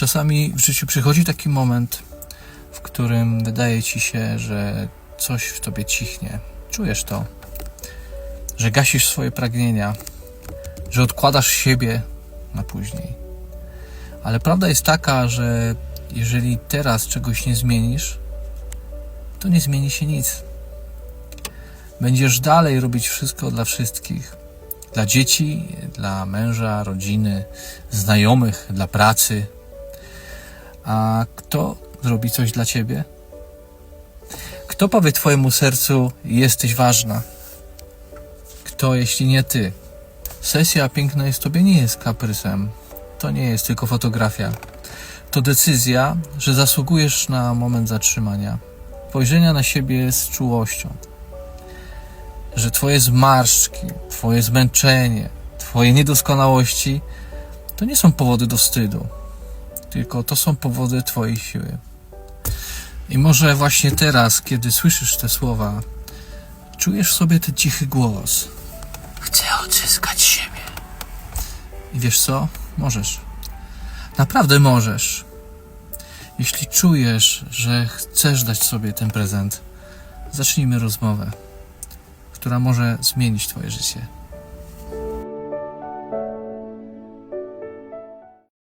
Czasami w życiu przychodzi taki moment, w którym wydaje ci się, że coś w tobie cichnie. Czujesz to, że gasisz swoje pragnienia, że odkładasz siebie na później. Ale prawda jest taka, że jeżeli teraz czegoś nie zmienisz, to nie zmieni się nic. Będziesz dalej robić wszystko dla wszystkich. Dla dzieci, dla męża, rodziny, znajomych, dla pracy. A kto zrobi coś dla ciebie? Kto powie twojemu sercu, jesteś ważna? Kto, jeśli nie ty? Sesja Piękna jest tobie nie jest kaprysem. To nie jest tylko fotografia. To decyzja, że zasługujesz na moment zatrzymania, spojrzenia na siebie z czułością. Że twoje zmarszczki, twoje zmęczenie, twoje niedoskonałości to nie są powody do wstydu, tylko to są powody twojej siły. I może właśnie teraz, kiedy słyszysz te słowa, czujesz sobie ten cichy głos. Chcę odzyskać siebie. I wiesz co? Możesz. Naprawdę możesz. Jeśli czujesz, że chcesz dać sobie ten prezent, zacznijmy rozmowę, która może zmienić Twoje życie.